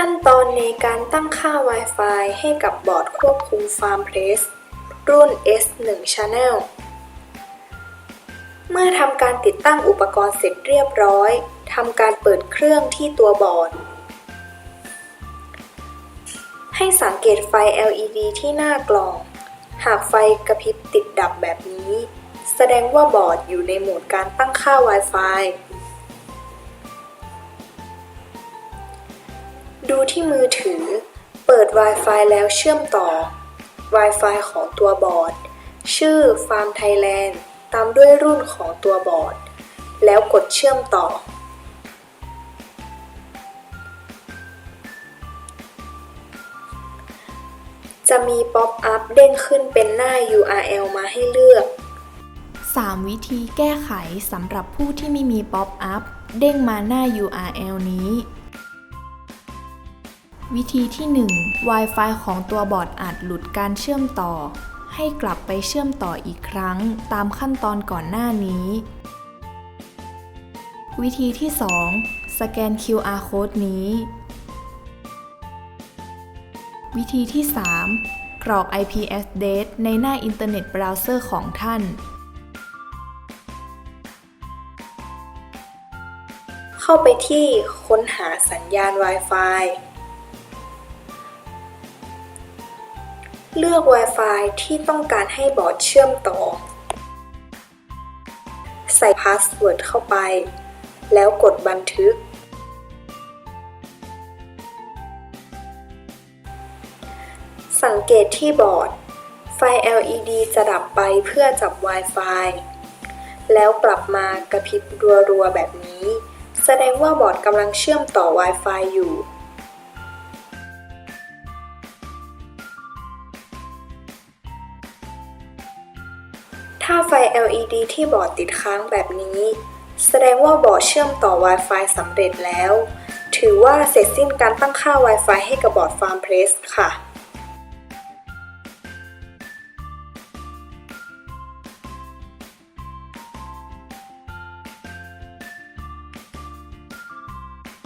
ขั้นตอนในการตั้งค่า Wi-Fi ให้กับบอร์ดควบคุม FarmPress รุ่น S1 Channel เมื่อทำการติดตั้งอุปกรณ์เสร็จเรียบร้อยทำการเปิดเครื่องที่ตัวบอร์ด ให้สังเกตไฟ LED ที่หน้ากล่อง หากไฟกระพริบติดดับแบบนี้ แสดงว่าบอร์ดอยู่ในโหมดการตั้งค่า Wi-Fi ดูที่มือถือ เปิด Wi-Fi แล้วเชื่อมต่อ Wi-Fi ของตัวบอร์ด ชื่อ Farm Thailand ตามด้วยรุ่นของตัวบอร์ด แล้วกดเชื่อมต่อ จะมีป๊อปอัพเด้งขึ้นเป็นหน้า URL มาให้เลือก 3 วิธีแก้ไขสำหรับผู้ที่ไม่มีป๊อปอัพเด้งมาหน้า URL นี้ วิธีที่ 1 Wi-Fi ของตัวบอร์ดอาจหลุดการเชื่อมต่อ ให้กลับไปเชื่อมต่ออีกครั้งตามขั้นตอนก่อนหน้านี้ วิธีที่ 2 สแกน QR code นี้ วิธีที่ 3 กรอก IP address ในหน้าอินเทอร์เน็ตเบราว์เซอร์ของท่าน เข้าไปที่ค้นหาสัญญาณ Wi-Fi เลือก Wi-Fi ที่ต้องการให้บอร์ดเชื่อมต่อ ใส่พาสเวิร์ดเข้าไป แล้วกดบันทึก สังเกตที่บอร์ด ไฟ LED จะดับไปเพื่อจับ Wi-Fi แล้วกลับมากระพริบรัวๆแบบนี้ แสดงว่าบอร์ดกำลังเชื่อมต่อ Wi-Fi อยู่ ถ้าไฟ LED ที่บอร์ดติดค้างแบบนี้ แสดงว่าบอร์ดเชื่อมต่อ Wi-Fi สำเร็จแล้ว ถือว่าเสร็จสิ้นการตั้งค่า Wi-Fi ให้กับบอร์ด FarmPress ค่ะ